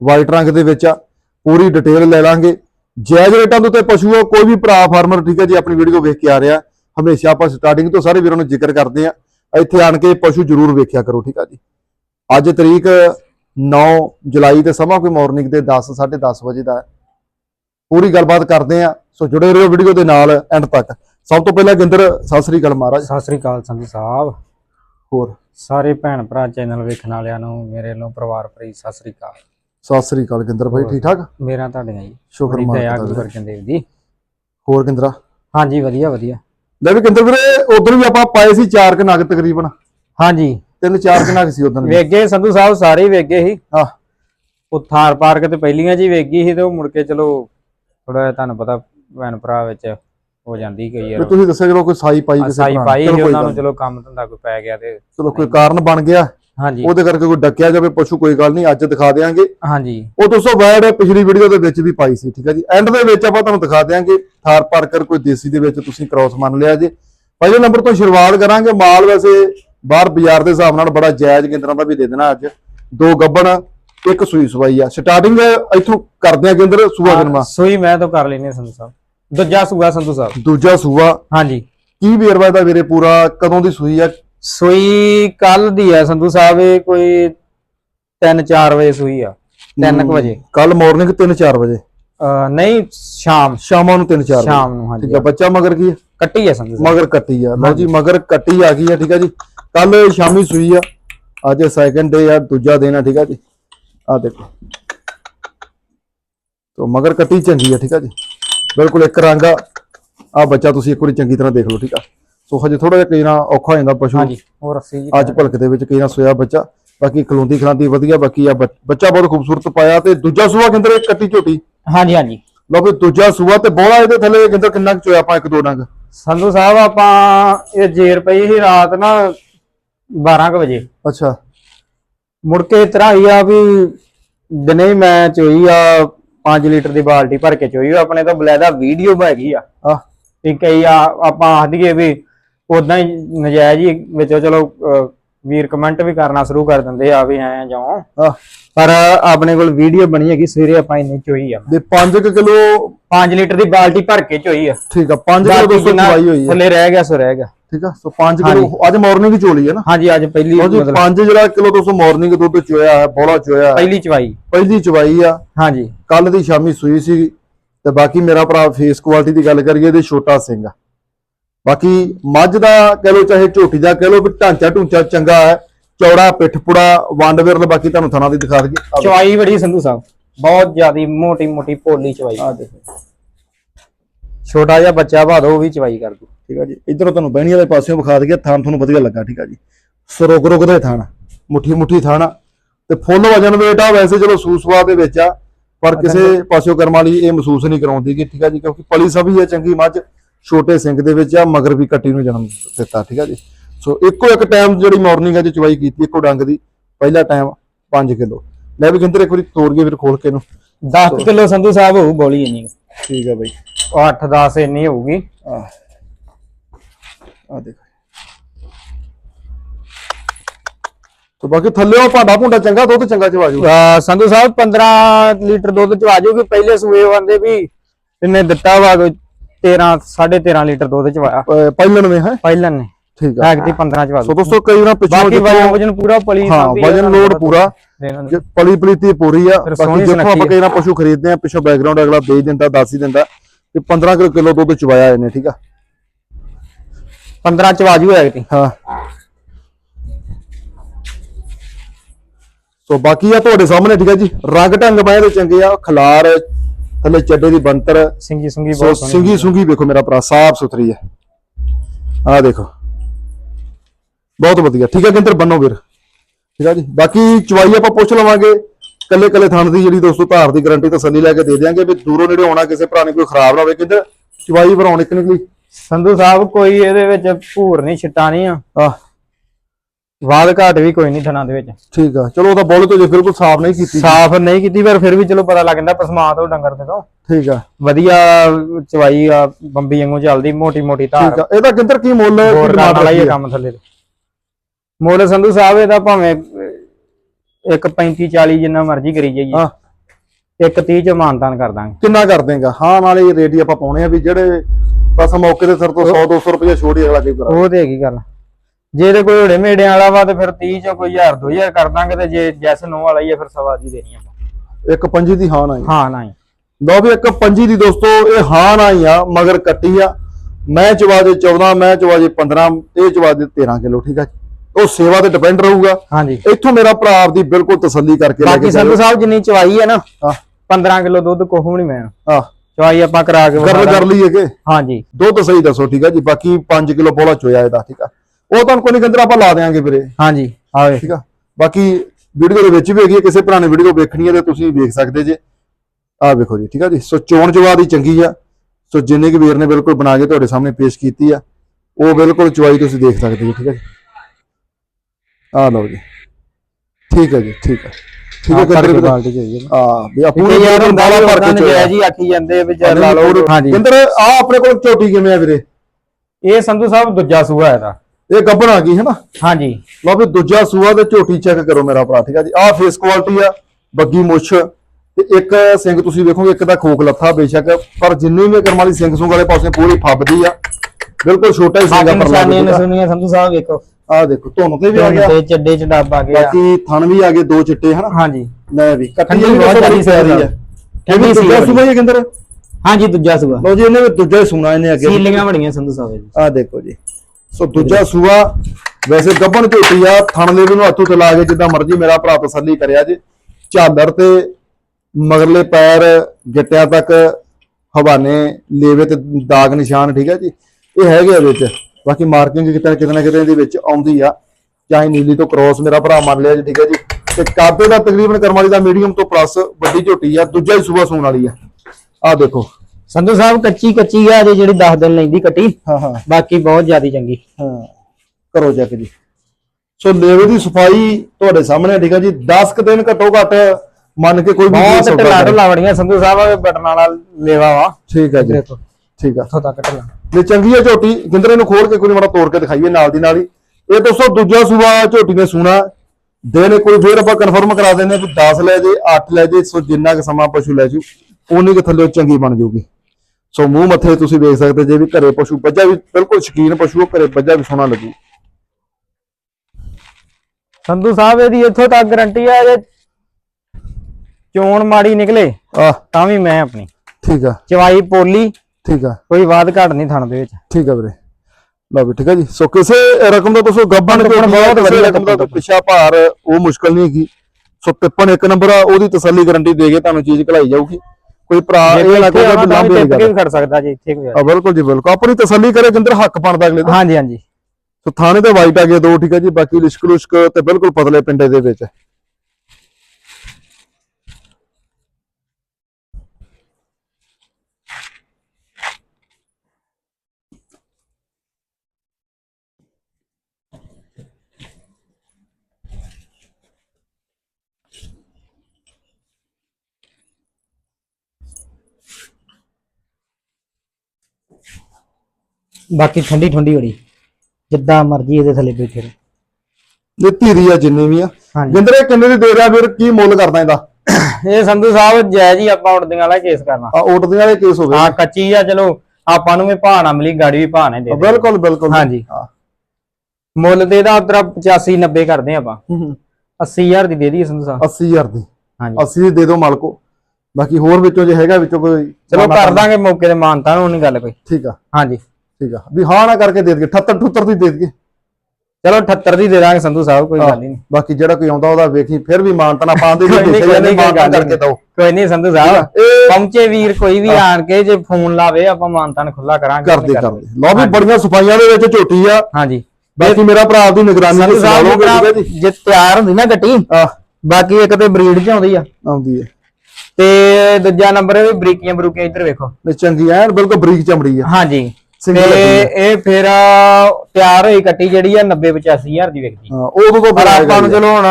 ਵਾਈਟ ਰੰਗ ਦੇ ਵਿੱਚ ਆ, ਪੂਰੀ ਡਿਟੇਲ ਲੈ ਲਾਂਗੇ। ਜਾਇਜ਼ ਰੇਟਾਂ ਦੇ ਉੱਤੇ ਪਸ਼ੂ ਆ, ਕੋਈ ਵੀ ਭਰਾ ਫਾਰਮਰ, ਠੀਕ ਹੈ ਜੀ, ਆਪਣੀ ਵੀਡੀਓ ਵੇਖ ਕੇ ਆ ਰਿਹਾ। ਹਮੇਸ਼ਾ ਆਪਾਂ ਸਟਾਰਟਿੰਗ ਤੋਂ ਸਾਰੇ ਵੀਰਾਂ ਨੂੰ ਜ਼ਿਕਰ ਕਰਦੇ ਆ ਇੱਥੇ ਆਣ ਕੇ ਪਸ਼ੂ ਜ਼ਰੂਰ ਵੇਖਿਆ ਕਰੋ, ਠੀਕ ਆ ਜੀ। ਅੱਜ ਤਰੀਕ 9 ਜੁਲਾਈ ਤੇ ਸਮਾਂ ਕੋਈ ਮਾਰਨਿੰਗ ਦੇ 10 10:30 ਵਜੇ ਦਾ ਪੂਰੀ ਗੱਲਬਾਤ ਕਰਦੇ ਆ ਸੋ ਜੁੜੇ ਰਹੋ ਵੀਡੀਓ ਦੇ ਨਾਲ ਐਂਡ ਤੱਕ। ਸਭ ਤੋਂ ਪਹਿਲਾਂ ਗਿੰਦਰ ਸਤਿ ਸ੍ਰੀ ਅਕਾਲ ਮਹਾਰਾਜ। ਸਤਿ ਸ੍ਰੀ ਅਕਾਲ ਸੰਧੂ ਸਾਹਿਬ। ਹੋਰ? ਸਾਰੇ ਭੈਣ ਭਰਾ ਚੈਨਲ ਵੇਖਣ ਵਾਲਿਆਂ ਨੂੰ ਮੇਰੇ ਵੱਲੋਂ ਪਰਿਵਾਰ ਭਰੀ ਸਤਿ ਸ੍ਰੀ ਅਕਾਲ। ਸਤਿ ਸ੍ਰੀ ਅਕਾਲ ਗਿੰਦਰ ਭਾਈ ਠੀਕ ਠਾਕ? ਮੇਰਾ ਤੁਹਾਡੀਆਂ ਜੀ। ਸ਼ੁਕਰ ਮਾਲਕ ਗੁਰੂ ਅਰਜਨ ਦੀ ਹੋਰ ਗਿੰਦਰਾ? ਹਾਂਜੀ ਵਧੀਆ ਵਧੀਆ। ਲੈ ਵੀ ਗਿੰਦਰ ਵੀਰੇ ਉਧਰ ਵੀ ਆਪਾਂ ਪਾਏ ਸੀ ਚਾਰ ਕੁ ਨਗ ਤਕਰੀਬਨ। ਹਾਂਜੀ। ਤਿੰਨ ਚਾਰ ਕੁ ਨਗ ਸੀ ਉਦੋਂ ਵੇਗੇ ਸੰਧੂ ਸਾਹਿਬ ਸਾਰੇ ਵੇਗੇ ਸੀ। ਹਾਂ। ਉਹ ਥਾਰ ਪਾਰਕ ਤੇ ਪਹਿਲੀਆਂ ਜੀ ਵੇਗੀ ਸੀ ਤੇ ਉਹ ਮੁੜ ਕੇ ਚਲੋ ਥੋੜਾ ਤੁਹਾਨੂੰ ਪਤਾ ਭੈਣ ਭਰਾ ਵਿੱਚ ਹੋ ਜਾਂਦੀ ਕਈ ਵੀ ਯਾਰ ਤੁਸੀਂ ਦੱਸਿਆ ਚਲੋ ਕੋਈ ਸਾਈ ਪਾਈ ਕਿਸੇ ਸਾਈ। ਪਾਈ ਉਹਨਾਂ ਨੂੰ ਚਲੋ ਕੰਮ ਧੰਦਾ ਕੋਈ ਪੈ ਗਿਆ ਤੇ। ਚਲੋ ਕੋਈ ਕਾਰਨ ਬਣ ਗਿਆ ਹਾਂਜੀ। ਉਹਦੇ ਕਰਕੇ ਕੋਈ ਡੱਕਿਆ ਜਾਵੇ ਪਸ਼ੂ ਕੋਈ ਗੱਲ ਨਹੀਂ ਅੱਜ ਦਿਖਾ ਦੇਾਂਗੇ ਹਾਂਜੀ। ਉਹ ਦੋਸਤੋ ਵੈਡ ਪਿਛਲੀ ਵੀਡੀਓ ਦੇ ਵਿੱਚ ਵੀ ਪਾਈ ਸੀ ਠੀਕ ਹੈ ਜੀ। ਐਂਡ ਦੇ ਵਿੱਚ ਆਪਾਂ ਤੁਹਾਨੂੰ ਦਿਖਾ ਦੇਾਂਗੇ ਥਾਰ ਪਾਰਕਰ ਕੋਈ ਦੇਸੀ ਦੇ ਵਿੱਚ ਤੁਸੀਂ ਕ੍ਰਾਸ ਮੰਨ ਲਿਆ ਜੇ। ਪਹਿਲੇ ਨੰਬਰ ਤੋਂ ਸ਼ੁਰੂਆਤ ਕਰਾਂਗੇ। ਮਾਲ ਵੈਸੇ ਬਾਹਰ ਬਾਜ਼ਾਰ ਦੇ ਹਿਸਾਬ ਨਾਲ ਬੜਾ ਜਾਇਜ਼ ਕੇਂਦਰਾਂ ਦਾ ਵੀ ਦੇ ਦੇਣਾ ਅੱਜ। ਦੋ ਗੱਬਣ ਇੱਕ ਸੂਈ ਸਵਾਈ ਆ। ਸਟਾਰਟਿੰਗ ਇੱਥੋਂ ਕਰਦੇ ਆ ਕੇਂਦਰ ਸੂਆ ਜਨਮਾ ਸੂਈ ਮੈਂ ਤਾਂ ਕਰ ਲੈਣੀ ਸਾਹਿਬ। ਦੂਜਾ ਸੂਆ ਸੰਧੂ ਸਾਹਿਬ। ਦੂਜਾ ਸੂਆ। ਹਾਂਜੀ। ਕੀ ਵੇਰਵਾ ਦਾ ਵੀਰੇ ਪੂਰਾ? ਕਦੋਂ ਦੀ ਸੂਈ ਆ? ਸੂਈ ਕੱਲ ਦੀ ਹੈ ਸੰਧੂ ਸਾਹਿਬ ਇਹ ਕੋਈ 3-4 ਵਜੇ ਸੂਈ ਆ 3 ਵਜੇ। ਕੱਲ ਮਾਰਨਿੰਗ 3-4 ਵਜੇ? ਨਹੀਂ ਸ਼ਾਮ। ਸ਼ਾਮਾਂ ਨੂੰ 3-4 ਵਜੇ। ਸ਼ਾਮ ਨੂੰ ਹਾਂਜੀ। ਠੀਕ ਆ ਬੱਚਾ ਮਗਰ ਕੀ ਆ? ਕੱਟੀ ਹੈ ਸੰਧੂ ਸਾਹਿਬ। ਮਗਰ ਕੱਟੀ ਆ। ਲਓ ਜੀ ਮਗਰ ਕੱਟੀ ਆ ਗਈ ਆ ਠੀਕ ਆ ਜੀ। ਕੱਲ ਸ਼ਾਮੀ ਸੂਈ ਆ। ਅੱਜ ਸੈਕੰਡ ਡੇ ਆ ਦੂਜਾ ਦਿਨ ਆ ਠੀਕ ਆ ਜੀ। ਆ ਦੇਖੋ। ਤੋਂ ਮਗਰ ਕੱਟੀ ਚੰਗੀ ਆ ਠੀਕ ਆ ਜੀ। ਬਿਲਕੁਲ ਇੱਕ ਰੰਗ ਆ। ਆ ਬੱਚਾ ਤੁਸੀਂ ਇੱਕ ਵਾਰੀ ਚੰਗੀ ਤਰ੍ਹਾਂ ਦੇਖ ਲਓ ਠੀਕ ਆ? ਸੋ ਹਜੇ ਥੋੜਾ ਜਿਹਾ ਕਈ ਨਾ ਔਖਾ ਹੋ ਜਾਂਦਾ ਪਸ਼ੂ। ਹਾਂਜੀ ਹੋਰ ਰੱਸੀ ਜੀ ਅੱਜ ਭਲਕ ਦੇ ਵਿੱਚ ਕਈ ਨਾ ਸੋਇਆ ਬੱਚਾ। ਬਾਕੀ ਖਲੋਂਦੀ ਖਲਾਂਦੀ ਵਧੀਆ ਬਾਕੀ ਆ ਬੱਚ- ਬਹੁਤ ਖੂਬਸੂਰਤ ਪਾਇਆ ਤੇ ਦੂਜਾ ਸੂਆ ਕਹਿੰਦੇ ਇੱਕ ਕੱਟੀ ਝੋਟੀ। ਹਾਂਜੀ ਹਾਂਜੀ। ਲਓ ਵੀ ਦੂਜਾ ਸੂਆ ਤੇ ਬੋਲਾ ਇਹਦੇ ਥੱਲੇ ਕਹਿੰਦੇ ਕਿੰਨਾ ਚੋਇਆ ਆਪਾਂ ਇੱਕ ਦੋ ਡੰਗ? ਸੰਧੂ ਸਾਹਿਬ ਆਪਾਂ ਇਹ ਜੇਰ ਪਈ ਸੀ ਰਾਤ ਨਾ 12 ਕੁ ਵਜੇ। ਅੱਛਾ। ਮੁੜ ਕੇ ਇਸ ਤਰ੍ਹਾਂ ਹੀ ਆ ਵੀ ਦਿਨੇ ਮੈਂ ਚੋਈ ਆ 5 ਲੀਟਰ ਦੀ ਬਾਲਟੀ ਭਰ ਕੇ ਚੋਈ ਆ, ਆਪਣੇ ਤੋਂ ਬਲੈਦਾ ਵੀਡੀਓ ਹੈਗੀ ਆ। ਆ ਵੀ ਕਈ ਆ ਆਪਾਂ ਆਖ ਦਈਏ ਵੀ ਉਦਾਂ ਹੀ ਨਜਾਇਜ਼ ਹੀ ਵਿੱਚੋਂ ਚਲੋ ਵੀਰ ਕਮੈਂਟ ਵੀ ਕਰਨਾ ਸ਼ੁਰੂ ਕਰ ਦਿੰਦੇ ਆ ਵੀ ਐ ਜਾਓ ਆ ਪਰ ਆਪਣੇ ਕੋਲ ਵੀਡੀਓ ਬਣੀ ਹੈਗੀ ਸਵੇਰੇ ਆਪਾਂ ਇੰਨੀ ਚੋਈ ਆ। ਦੇ 5 ਕਿਲੋ 5 ਲੀਟਰ ਦੀ ਬਾਲਟੀ ਭਰ ਕੇ ਚੋਈ ਆ। ਠੀਕ ਆ 5 ਕਿਲੋ ਬਾਕੀ ਦੋਸਤੋ ਜਿੰਨਾ ਚਵਾਈ ਹੋਈ ਹੈ ਥੱਲੇ ਰਹਿ ਗਿਆ ਸੋ ਰਹਿ ਗਿਆ। ਠੀਕ ਆ? ਸੋ 5 ਕਿਲੋ ਅੱਜ ਮਾਰਨਿੰਗ ਚੋਲੀ ਹੈ ਨਾ? ਹਾਂਜੀ ਅੱਜ ਪਹਿਲੀ ਮਤਲਬ 5 ਜਿਹੜਾ ਕਿਲੋ ਦੋਸਤੋ ਮਾਰਨਿੰਗ ਦੁੱਧ ਚੋਇਆ ਹੈ ਬੋਲਾ ਚੋਇਆ ਹੈ। ਪਹਿਲੀ ਚਵਾਈ। ਪਹਿਲੀ ਚਵਾਈ ਆ। ਹਾਂਜੀ। ਕੱਲ ਦੀ ਸ਼ਾਮੀ ਸੂਈ ਸੀ ਤੇ ਬਾਕੀ ਮੇਰਾ ਭਰਾ ਫੇਸ ਕੁਆਲਿਟੀ ਦੀ ਗੱਲ ਕਰੀਏ ਤੇ ਛੋਟਾ ਸਿੰਘ ਆ। ਬਾਕੀ ਮੱਝ ਦਾ ਕਹਿ ਲੋ ਚਾਹੇ ਝੋਟੀ ਦਾ ਕਹਿ ਲੋ ਵੀ ਢਾਂਚਾ ਢੂੰਚਾ ਚੰਗਾ ਹੈ ਚੌੜਾ ਪਿੱਠ ਪੁੜਾ ਵੰਡ ਵਿਰਲ ਬਾਕੀ ਤੁਹਾਨੂੰ ਥਣਾ ਦੀ ਦਿਖਾ ਦਈਏ। ਚਵਾਈ ਬੜੀ ਸੰਧੂ ਸਾਹਿਬ। ਬਹੁਤ ਜ਼ਿਆਦੀ ਮੋਟੀ ਮੋਟੀ ਪੋਲੀ ਚਵਾਈ। ਆਹ ਦੇਖੋ। ਛੋਟਾ ਜਿਹਾ ਬੱਚਾ ਬਾਦੋ ਉਹ ਵੀ ਚਵਾਈ ਕਰ ਦੂ ਠੀਕ ਆ ਜੀ। ਇਧਰੋਂ ਤੁਹਾਨੂੰ ਬਹਿਣੀ ਵਾਲੇ ਪਾਸਿਓਂ ਵਿਖਾ ਦਈਏ ਥਾਂ ਤੁਹਾਨੂੰ ਵਧੀਆ ਲੱਗਾ ਠੀਕ ਆ ਜੀ। ਸਰੋਗ ਰੁਗ ਦੇ ਥਾਣਾ ਮੁੱਠੀ ਮੁੱਠੀ ਥਾਣਾ ਤੇ ਫੁੱਲ ਵਜਨ ਵੇਟ ਆ ਵੈਸੇ ਚਲੋ ਸੂਸਵਾ ਦੇ ਵਿੱਚ ਆ ਪਰ ਕਿਸੇ ਪਾਸਿਓਂ ਕਰਮ ਵਾਲੀ ਇਹ ਮਹਿਸੂਸ ਨਹੀਂ ਕਰਾਉਂਦੀ ਕਿ ਠੀਕ ਆ ਜੀ ਕਿਉਂਕਿ ਪਲੀ ਸਭੀ ਹੈ ਚੰਗੀ ਮੱਝ ਛੋਟੇ ਸਿੰਘ ਦੇ ਵਿੱਚ ਆ ਮਗਰ ਵੀ ਕੱਟੀ ਨੂੰ ਜਨਮ ਦਿੱਤਾ ਠੀਕ ਆ ਜੀ। ਸੋ ਇੱਕੋ ਇੱਕ ਟਾਈਮ ਜਿਹੜੀ ਮਾਰਨਿੰਗ ਅੱਜ ਚਵਾਈ ਕੀਤੀ ਇੱਕੋ ਡੰਗ ਦੀ ਪਹਿਲਾ ਟਾਈਮ 5 ਕਿਲੋ। ਲੈ ਵੀ ਕਿੰਦਰ ਇੱਕ ਵਾਰੀ ਤੋੜ ਕੇ ਫਿਰ ਖੋਲ ਕੇ ਇਹਨੂੰ। 10 ਕਿਲੋ ਸੰਧੂ ਸਾਹਿਬ ਹੋਊ ਬੋਲੀ ਇੰਨੀ ਠੀਕ ਆ ਬਾਈ। 8 10 ਇੰਨੀ ਹੋਊਗੀ। ਆ ਦੇਖੋ। ਤੇ ਬਾਕੀ ਥੱਲੇੋਂ ਭਾਂਡਾ ਭੁੰਡਾ ਚੰਗਾ ਦੁੱਧ ਚੰਗਾ ਚਵਾ ਜੂ। ਅਹ ਸੰਧੂ ਸਾਹਿਬ 15 ਲੀਟਰ ਦੁੱਧ ਚਵਾ ਜੂਗੀ। ਪਹਿਲੇ ਸੂਏ ਵੰਦੇ ਵੀ ਇਹਨੇ ਦਿੱਤਾ ਵਾ ਕੋਈ 13 13.5 ਲੀਟਰ ਦੁੱਧ ਚਵਾਇਆ। ਪਹਿਲਣ ਵਿੱਚ ਹੈ? ਪਹਿਲਾਂ ਨੇ। ਠੀਕ ਆ। ਐਗਤੀ 15 ਚਵਾ ਸੋ ਦੂ ਦੋਸਤੋ ਕਈ ਨਾ ਪਿੱਛੋਂ ਬਾਕੀ ਵਜਨ ਵਜਨ ਪੂਰਾ ਪਲੀ ਹਾਂ ਸਾਂਭੀ ਆ, ਵਜਨ ਲੋਡ ਪੂਰਾ। ਜੇ ਪਲੀ ਪਲੀਤੀ ਪੂਰੀ ਆ ਫਿਰ ਬਾਕੀ ਸੋਹਣੀ ਦੇਖੋ ਆਪਾਂ ਕਈ ਨਾ ਪਸ਼ੂ ਖਰੀਦਦੇ ਆ ਪਿੱਛੋਂ ਬੈਕਗ੍ਰਾਉਂਡ ਅਗਲਾ ਵੇਚ ਦਿੰਦਾ ਦੱਸ ਹੀ ਦਿੰਦਾ ਕਿ 15 ਕਿਲੋ ਕਿਲੋ ਦੁੱਧ ਚਵਾਇਆ ਇਹਨੇ ਠੀਕ ਆ? 15 ਚਵਾ ਜੂ ਐਗਤੀ ਹਾਂ। ਸੋ ਬਾਕੀ ਆ ਤੁਹਾਡੇ ਸਾਹਮਣੇ ਠੀਕ ਆ ਜੀ। ਰੰਗ ਢੰਗ ਬਾਏ ਦੇ ਚੰਗੇ ਆ ਖਲਾਰ ਥੱਲੇ ਚੱਡੇ ਦੀ ਬੰਤਰ ਸਿੰਗੀ ਸੁੰਗੀ ਬਹੁਤ ਸੋਹਣੀ ਸਿੰਗੀ ਸੁੰਗੀ ਵੇਖੋ ਮੇਰਾ ਭਰਾ ਸਾਫ਼ ਸੁਥਰੀ ਹੈ। ਆ ਦੇਖੋ। ਬਹੁਤ ਵਧੀਆ ਠੀਕ ਹੈ ਕਿੰਦਰ ਬੰਨੋ ਵੀਰ। ਠੀਕ ਹੈ ਜੀ। ਬਾਕੀ ਚਵਾਈ ਆਪਾਂ ਪੁੱਛ ਲਵਾਂਗੇ। ਕੱਲੇ ਕੱਲੇ ਥਣ ਦੀ ਜਿਹੜੀ ਦੋਸਤੋ ਧਾਰ ਦੀ ਗਾਰੰਟੀ ਤਸੱਲੀ ਲੈ ਕੇ ਦੇ ਦਿਆਂਗੇ ਵੀ ਦੂਰੋਂ ਨੇੜੇ ਆਉਣਾ ਕਿਸੇ ਭਰਾ ਨੇ ਕੋਈ ਖਰਾਬ ਨਾ ਹੋਵੇ। ਕਿੰਦਰ ਚਵਾਈ ਭਰਾਉਣ ਇੱਕ ਨਿਕਲੀ। ਸੰਧੂ ਸਾਹਿਬ ਕੋਈ ਇਹਦੇ ਵਿੱਚ ਭੂਰ ਨਹੀਂ ਛਿੱਟਾ ਨਹੀਂ ਆ। ਆਹ। ਵਾਦ ਘਾਟ ਵੀ ਕੋਈ ਨਹੀਂ ਥਣਾ ਦੇ ਵਿੱਚ। ਠੀਕ ਆ। ਚਲੋ ਉਹਦਾ ਬੋਲ ਤੋਂ ਜੇ ਬਿਲਕੁਲ ਸਾਫ਼ ਨਹੀਂ ਕੀਤੀ। ਸਾਫ਼ ਨਹੀਂ ਕੀਤੀ ਪਰ ਫਿਰ ਵੀ ਚਲੋ ਪਤਾ ਲੱਗ ਜਾਂਦਾ ਪਸਮਾ ਤੋਂ ਡੰਗਰ ਦੇ ਤੋਂ। ਠੀਕ ਆ। ਵਧੀਆ ਚਵਾਈ ਆ ਬੰਬੀ ਵਾਂਗੂ ਚੱਲਦੀ ਮੋਟੀ ਮੋਟੀ ਧਾਰ। ਠੀਕ ਆ। ਇਹਦਾ ਕਿੰਦਰ ਕੀ ਮੁੱਲ ਡਿਮਾਂਡ ਵਾਲਾ ਹੀ? ਕੰਮ ਥੱਲੇ। ਤੇ ਮੁੱਲ ਸੰਧੂ ਸਾਹਿਬ ਇਹਦਾ ਭਾਵੇਂ ਇੱਕ 35 40 ਜਿੰਨਾ ਮਰਜ਼ੀ ਕਰੀ ਜਾਈਏ। ਹਾਂ ਇੱਕ 30 ਚ ਮਾਨਤਾਨ ਕਰ ਦਾਂਗੇ। ਕਿੰਨਾ ਕਰ ਦੇਗਾ? ਹਾਂ ਨਾਲੇ ਹੀ ਆਪਾਂ ਪਾਉਣੇ ਆ ਵੀ ਜਿਹੜੇ ਬਸ ਮੌਕੇ ਤੇ ਸਿਰ ਤੋਂ 100 200 ਰੁਪਏ ਛੋੜ ਹੀ ਅਗਲਾ ਕੀ ਕਰਾ ਉਹ ਤੇ ਹੈਗੀ ਗੱਲ। ਜੇ ਤੇ ਕੋਈ ਹੋੜੇ ਮੇੜਿਆਂ ਵਾਲਾ ਵਾ ਤੇ ਫਿਰ 30 ਚੋਂ ਕੋਈ 1000 2000 ਕਰ ਦਾਂਗੇ ਤੇ ਜੇ ਜੈਸ ਨੋ ਵਾਲਾ ਹੀ ਆ ਫਿਰ ਸਵਾ ਦੀ ਦੇਣੀ ਆਪਾਂ ਇੱਕ ਪੰਜੀ ਦੀ ਹਾਂ ਨਾ ਹੀ ਹਾਂ ਨਹੀਂ ਲਓ ਵੀ ਇੱਕ ਪੰਜੀ ਦੀ ਦੋਸਤੋ ਇਹ ਹਾਂ ਨਾ ਹੀ ਆ ਮਗਰ ਕੱਟੀ ਆ। ਮੈਂ ਚਵਾ ਦੇ 14 ਮੈਂ ਚਵਾ ਦੇ 15 ਇਹ ਚਵਾ ਦੇ 13 ਕਿਲੋ ਠੀਕ ਆ ਉਹ ਸੇਵਾ ਤੇ ਡਿਪੈਂਡ ਰਹੂਗਾ। ਹਾਂਜੀ ਇੱਥੋਂ ਮੇਰਾ ਭਰਾ ਆਪਦੀ ਬਿਲਕੁਲ ਤਸੱਲੀ ਕਰਕੇ ਲੈ ਬਾਕੀ ਕੇ ਸੰਧੂ ਸਾਹਿਬ ਜਿੰਨੀ ਚਵਾਈ ਹੈ ਨਾ ਹਾਂ। 15 ਕਿਲੋ ਦੁੱਧ ਕੋਹ ਨਹੀਂ ਮੈਂ। ਹਾਂ। ਚਵਾਈ ਆਪਾਂ ਕਰਾ ਕੇ ਵਿਖਾ ਕਰ। ਲਈਏ ਕਿ? ਹਾਂਜੀ। ਦੁੱਧ ਸਹੀ ਦੱਸੋ ਠੀਕ ਆ ਜੀ। ਬਾਕੀ 5 ਕਿਲੋ ਪੋਲਾ ਚੋਇਆ ਇਹਦਾ ਠੀਕ ਆ। ਉਹ ਤੁਹਾਨੂੰ ਕੋਈ ਨਹੀਂ ਕਹਿੰਦਾ ਆਪਾਂ ਲਾ ਦੇਾਂਗੇ ਵੀਰੇ। ਹਾਂਜੀ ਆਵੇ ਠੀਕ ਆ। ਬਾਕੀ ਵੀਡੀਓ ਦੇ ਵਿੱਚ ਵੀ ਹੈਗੀ ਕਿਸੇ ਨੇ ਵੀਡੀਓ ਵੇਖਣੀ ਹੈ ਤੇ ਤੁਸੀਂ ਵੇਖ ਸਕਦੇ ਜੇ। ਆਹ ਵੇਖੋ ਜੀ ਠੀਕ ਆ ਜੀ। ਸੋ ਚੋਣ ਜਵਾਬ ਦੀ ਚੰਗੀ ਆ। ਸੋ ਜਿੰਨੇ ਕੁ ਵੀਰ ਨੇ ਬਿਲਕੁਲ ਬਣਾ ਕੇ ਤੁਹਾਡੇ ਸਾਹਮਣੇ ਪੇਸ਼ ਕੀਤੀ ਆ ਉਹ ਬਿਲਕੁਲ ਚਵਾਈ ਤੁਸੀਂ ਦੇਖ ਸਕਦੇ ਜੀ ਠੀਕ ਹੈ ਜੀ। ਆਹ ਲਓ ਜੀ। ਠੀਕ ਹੈ ਜੀ ਠੀਕ ਹੈ ਠੀਕ ਹੈ ਕਰਕੇ ਕਿੰਦਰ ਬਾਲਟੀ ਚ ਹੋਈ ਹੈ ਆ ਵੀ ਆਪੂ ਪੂਰੇ ਯਾਰ ਹੁੰਦਾ ਬਾਲਾ ਭਰ ਕੇ ਚੋਇਆ। ਜੀ ਆਖੀ ਜਾਂਦੇ ਵੀ ਚੱਲ ਲਾ ਲਓ ਹਾਂਜੀ ਕਿੰਦਰ ਆ ਆਪਣੇ ਕੋਲ ਝੋਟੀ ਕਿਵੇਂ ਆ ਵੀਰੇ? ਇਹ ਸੰਧੂ ਸਾਹਿਬ ਦੂਜਾ ਸੂਆ ਇਹਦਾ। ਇਹ ਗੱਬਣ ਆ ਗਈ ਹੈ ਨਾ ਹਾਂਜੀ। ਲਓ ਵੀ ਦੂਜਾ ਸੂਆ ਤੇ ਝੋਟੀ ਚੈੱਕ ਕਰੋ ਮੇਰਾ ਭਰਾ ਠੀਕ ਆ ਜੀ। ਆਹ ਫੇਸ ਕੁਆਲਿਟੀ ਆ ਬੱਗੀ ਮੁੱਛ ਤੇ ਇੱਕ ਸਿੰਘ ਤੁਸੀਂ ਵੇਖੋਗੇ ਇੱਕ ਦਾ ਖੋਖ ਲੱਥਾ ਬੇਸ਼ੱਕ ਪਰ ਜਿੰਨੀ ਵੀ ਕਰਮ ਵਾਲੀ ਸਿੰਘ ਸੁੰਗ ਵਾਲੇ ਪਾਸੇ ਪੂਰੀ ਫੱਬਦੀ ਆ। ਬਿਲਕੁਲ ਛੋਟਾ ਹੀ ਬਾਕੀ ਪਰ ਨਿਸ਼ਾਨੀਆਂ ਲੱਗਦਾ ਨਸੂਨੀਆਂ ਸੰਧੂ ਸਾਹਿਬ ਵੇਖੋ। ਆਹ ਦੇਖੋ ਧੁੰਨ ਤੇ ਵੀ ਆ ਗਿਆ। ਤੇ ਚੱਡੇ ਚ ਡੱਬ ਆ ਗਿਆ। ਬਾਕੀ ਥਣ ਵੀ ਆ ਗਏ ਦੋ ਚਿੱਟੇ ਹਨਾ? ਹਾਂਜੀ। ਲੈ ਵੀ ਕੱਟੀ ਵੀ ਬਹੁਤ ਜ਼ਿਆਦੀ ਜ਼ਿਆਦਾ ਆ। ਠੰਡੀ ਠੰਡੀ ਸੀ ਦੂਜਾ ਬੜੀ। ਸੂਆ ਹੀ ਕਿੰਦਰ ਹਾਂਜੀ ਦੂਜਾ ਸੂਆ ਲਓ ਜੀ ਇਹਨੇ ਵੀ ਦੂਜਾ ਹੀ ਸੁਣਾ ਇਹਨੇ ਅੱਗੇ। ਸੀਲੀਆਂ ਬੜੀਆਂ ਸੰਧੂ ਸਾਹਿਬ ਜੀ। ਆਹ ਦੇਖੋ ਜੀ। ਸੋ ਦੂਜਾ ਸੂਆ ਵੈਸੇ ਗੱਬਣ ਝੋਟੀ ਆ ਥਣ ਦੇ ਵੀ ਨੂੰ ਹੱਥੋਂ ਤੇ ਲਾ ਕੇ ਜਿੱਦਾਂ ਮਰਜ਼ੀ ਮੇਰਾ ਭਰਾ ਤਸੱਲੀ ਕਰਿਆ ਜੀ। ਝਾਲਰ ਤੇ ਮਗਰਲੇ ਪੈਰ ਗਿੱਟਿਆਂ ਤੱਕ ਹਵਾਨੇ ਲੇਵੇ ਤੇ ਦਾਗ ਨਿਸ਼ਾਨ ਠੀਕ ਹੈ ਜੀ। ਇਹ ਹੈਗੇ ਆ ਵਿੱਚ। ਬਾਕੀ ਮਾਰਕਿੰਗ ਕਿਤੇ ਕਿਤੇ ਨਾ ਕਿਤੇ ਇਹਦੇ ਵਿੱਚ ਆਉਂਦੀ ਆ। ਚਾਹੇ ਨੀਲੀ ਤੋਂ ਕ੍ਰੋਸ ਮੇਰਾ ਭਰਾ ਮੰਨ ਲਿਆ ਜੀ ਠੀਕ ਹੈ ਜੀ। ਤੇ ਕਾਦੇ ਦਾ ਤਕਰੀਬਨ ਕਰਮ ਵਾਲੀ ਦਾ ਮੀਡੀਅਮ ਤੋਂ ਪਲੱਸ ਵੱਡੀ ਝੋਟੀ ਆ ਦੂਜਾ ਹੀ ਸੂਆ ਸੂਣ ਵਾਲੀ ਆ। ਆਹ ਦੇਖੋ। ਸੰਧੂ ਸਾਹਿਬ ਕੱਚੀ ਕੱਚੀ ਆ ਜੇ ਜਿਹੜੀ 10 ਦਿਨ ਲੈਂਦੀ ਕੱਟੀ। ਹਾਂ ਹਾਂ। ਬਾਕੀ ਬਹੁਤ ਜ਼ਿਆਦੀ ਚੰਗੀ। ਹਾਂ। ਕਰੋ ਚੈੱਕ ਜੀ। ਸੋ ਲੇਵੇ ਦੀ ਸਫ਼ਾਈ ਤੁਹਾਡੇ ਸਾਹਮਣੇ ਠੀਕ ਹੈ ਜੀ। 10 ਕੁ ਦਿਨ ਘੱਟੋ ਘੱਟ ਮੰਨ ਕੇ ਕੋਈ ਵੀ ਬਹੁਤ। ਢਿੱਲਾ ਬੜੀਆਂ ਸੰਧੂ ਸਾਹਿਬ ਬਟਨ ਵਾਲਾ ਲੇਵਾ ਵਾ। ਠੀਕ ਹੈ ਜੀ। ਠੀਕ ਆ। ਇੱਥੋਂ ਤੱਕ ਢਿੱਲਾ ਜੇ ਚੰਗੀ ਹੈ ਝੋਟੀ ਗਿੰਦਰੇ ਨੂੰ ਖੋਲ ਕੇ ਕੋਈ ਮਾੜਾ ਤੋੜ ਕੇ ਦਿਖਾਈਏ ਨਾਲ ਦੀ ਨਾਲ ਹੀ। ਇਹ ਦੋਸਤੋ ਦੂਜਾ ਸੂਆ ਝੋਟੀ ਨੇ ਸੁਣਾ। ਦਿਨ ਕੋਈ ਫੇਰ ਆਪਾਂ ਕਨਫਰਮ ਕਰਾ ਦਿੰਦੇ ਵੀ 10 ਲੈ ਜੇ 8 ਲੈ ਜੇ ਸੋ ਜਿੰਨਾ ਕੁ ਸਮਾਂ ਪਸ਼ੂ ਲੈ ਜੂ ਉਨੀ ਕੁ ਥੱਲੇ ਚੰਗੀ ਬਣ ਜਾਊਗੀ ਸੋ ਮੂੰਹ ਮੱਥੇ ਤੁਸੀਂ ਵੇਖ ਸਕਦੇ ਜੇ ਵੀ ਘਰੇ ਪਸ਼ੂ ਬੱਜਾ ਵੀ ਬਿਲਕੁਲ ਸ਼ਕੀਨ ਪਸ਼ੂ ਘਰੇ ਬੱਜਾ ਵੀ ਸੋਹਣਾ ਲੱਗੂ। ਸੰਧੂ ਸਾਹਿਬ ਇਹਦੀ ਇੱਥੋਂ ਤੱਕ ਗਰੰਟੀ ਆ ਜੇ ਚੋਣ ਮਾੜੀ ਨਿਕਲੇ ਤਾਂ ਵੀ ਮੈਂ ਆਪਣੀ। ਠੀਕ ਆ। ਚਵਾਈ ਪੋਲੀ ਠੀਕ ਆ। ਕੋਈ ਵਾਦ ਘਾਟ ਨਹੀਂ ਥਣ ਦੇ ਵਿੱਚ। ਠੀਕ ਆ ਵੀਰੇ। ਲਓ ਵੀ ਠੀਕ ਹੈ ਜੀ। ਸੋ ਕਿਸੇ ਰਕਮ ਦਾ ਤੁਸੀਂ ਗੱਬਨ ਟਿੱਪਣ ਬਹੁਤ ਵਧੀਆ ਰਕਮ ਦਾ। ਪਿਛਾ ਭਾਰ ਉਹ ਮੁਸ਼ਕਲ ਨਹੀਂ ਹੈਗੀ। ਸੋ ਟਿੱਪਣ ਇੱਕ ਨੰਬਰ ਆ ਉਹਦੀ ਤਸੱਲੀ ਗਾਰੰਟੀ ਦੇ ਕੇ ਤੁਹਾਨੂੰ ਚੀਜ਼ ਘਲਾਈ ਜਾਊਗੀ। ਕੋਈ ਭਰਾ ਇਹ ਨਾ ਕੋਈ ਨਹੀਂ ਵੀ ਖੜ ਸਕਦਾ ਜੇ ਇੱਥੇ ਕੋਈ ਆ। ਆ ਬਿਲਕੁਲ ਜੀ ਬਿਲਕੁਲ। ਆਪਣੀ ਤਸੱਲੀ ਕਰੇ ਜਿੰਦਰ ਹੱਕ ਬਣਦਾ ਅਗਲੇ ਦਾ। ਹਾਂਜੀ ਹਾਂਜੀ। ਸੋ ਥਾਣੇ ਤੇ ਵਾਈਟ ਆ ਗਏ ਦੋ ਠੀਕ ਹੈ ਜੀ। ਬਾਕੀ ਲਿਸ਼ਕ ਲੁਸ਼ਕ ਤੇ ਬਿਲਕੁਲ ਪਤਲੇ ਪਿੰਡੇ ਦੇ ਵਿੱਚ। ਬਾਕੀ ਠੰਡੀ ਠੰਡੀ ਬੜੀ ਜਿੱਦਾਂ ਮਰਜ਼ੀ ਇਹਦੇ ਥੱਲੇ ਬੈਠੇ ਰਹੋ। ਇਹ ਧੀਰੀ ਆ ਜਿੰਨੇ ਵੀ ਆ। ਹਾਂਜੀ। ਜਿੰਦਰ ਕਿੰਨੇ ਦੀ ਦੇ ਰਿਹਾ ਫਿਰ? ਕੀ ਮੁੱਲ ਕਰਦਾ ਇਹਦਾ? ਇਹ ਸੰਧੂ ਸਾਹਿਬ ਜੈ ਜੀ ਆਪਾਂ ਉੜਦੀਆਂ ਵਾਲਾ ਕੇਸ ਕਰਨਾ। ਆ ਉੱਡਦੇ ਵਾਲੇ ਕੇਸ ਹੋਵੇ ਹਾਂ ਕੱਚੀ ਆ ਚਲੋ ਆਪਾਂ ਨੂੰ ਵੀ ਭਾਅ ਨਾ ਮਿਲੀ ਗਾੜੀ ਵੀ ਭਾਅ ਨੇ ਦੇ ਦੇ। ਬਿਲਕੁਲ ਬਿਲਕੁਲ। ਹਾਂਜੀ। ਹਾਂ। ਮੁੱਲ ਦੇ ਦਾ ਉਤਰਾ 85 90 ਕਰਦੇ ਆਪਾਂ। ਹੂੰ, ਹੂੰ। 80000 ਦੀ ਦੇ ਦਈਏ ਸੰਧੂ ਸਾਹਿਬ। 80000 ਦੀ। ਹਾਂਜੀ। 80 ਦੀ ਦੇ ਦਿਓ ਮਾਲਕੋ। ਬਾਕੀ ਹੋਰ ਵਿੱਚੋਂ ਜੇ ਹੈਗਾ ਵਿੱਚੋਂ ਕੋਈ ਚਲੋ ਕਰ ਦਾਂਗੇ ਮੌਕੇ ਤੇ ਮਾਨਤਾ ਨੂੰ ਨਹੀਂ ਗੱਲ ਕੋਈ। ਠੀਕ ਆ। ਹਾਂਜੀ। ਠੀਕ ਆ। ਵੀ ਹਾਂ ਨਾ ਕਰਕੇ ਦੇ ਦਈਏ 78 78 ਦੀ ਦੇ ਦਈਏ। ਚਲੋ 78 ਦੀ ਦੇ ਦਾਂਗੇ ਸੰਧੂ ਸਾਹਿਬ ਕੋਈ ਗੱਲ ਨਹੀਂ। ਬਾਕੀ ਜਿਹੜਾ ਕੋਈ ਆਉਂਦਾ ਉਹਦਾ ਵੇਖੀ ਫਿਰ ਵੀ ਮਾਨਤਾ ਨਾ ਪਾਉਂਦੇ ਜੀ ਦੇਖੇ ਜਾਂਦੇ ਮਾਨਤਾ ਕਰਕੇ ਦੋ ਕੋਈ ਨਹੀਂ ਸੰਧੂ ਸਾਹਿਬ ਪਹੁੰਚੇ ਵੀਰ ਕੋਈ ਵੀ ਆਣ ਕੇ ਜੇ ਫੋਨ ਲਾਵੇ ਆਪਾਂ ਮਾਨਤਾ ਨੂੰ ਖੁੱਲਾ ਕਰਾਂਗੇ ਕਰਦੇ ਕਰਦੇ। ਲਓ ਵੀ ਬੜੀਆਂ ਸਫਾਈਆਂ ਦੇ ਵਿੱਚ ਝੋਟੀ ਆ। ਹਾਂਜੀ। ਬਾਕੀ ਮੇਰਾ ਭਰਾ ਆਪਦੀ ਨਿਗਰਾਨੀ ਸੰਧੂ ਚ ਸਾਹਿਬ ਸੰਭਾਲੋਗੇ ਠੀਕ ਹੈ ਜੀ। ਤਿਆਰ ਹੁੰਦੀ ਨਾ ਗੱਟੀ ਆ ਬਾਕੀ ਇੱਕ ਤੇ ਬਰੀਡ ਚ ਆਉਂਦੀ ਆ। ਆਉਂਦੀ ਹੈ ਤੇ ਦੂਜਾ ਨੰਬਰ ਇਹ ਬਰੀਕੀਆਂ ਬਰੂਕੀਆਂ ਇੱਧਰ ਵੇਖੋ। ਚੰਗੀ ਐਨ ਬਿਲਕੁਲ ਬਰੀਕ ਚਮੜੀ ਆ। ਹਾਂਜੀ। ਤੇ ਇਹ ਫਿਰ ਤਿਆਰ ਹੋਈ ਕੱਟੀ ਜਿਹੜੀ ਆ 90 85000 ਦੀ ਵਿਕਦੀ। ਹਾਂ ਉਦੋਂ ਤੋਂ ਪਰ ਆਪਾਂ ਨੂੰ ਚਲੋ ਹੁਣ